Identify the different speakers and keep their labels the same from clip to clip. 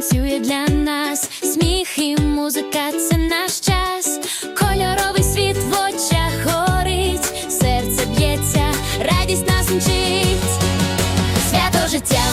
Speaker 1: танцює для нас, сміх і музика це наш час. Кольоровий світ в очах горить, серце б'ється, радість нас мчить. Свято життя,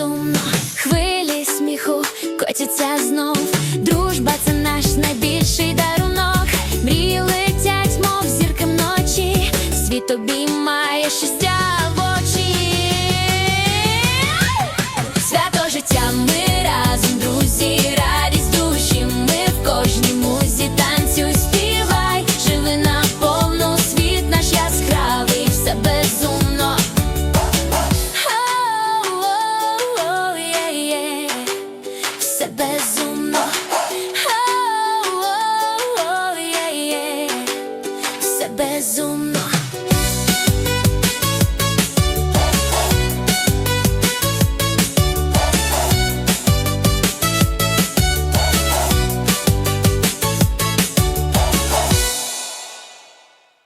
Speaker 1: безумно. Хвилі сміху котяться знов. Дружба це наш найбільший дарунок. Мрії летять, мов зірки вночі. Світ обіймає щастя is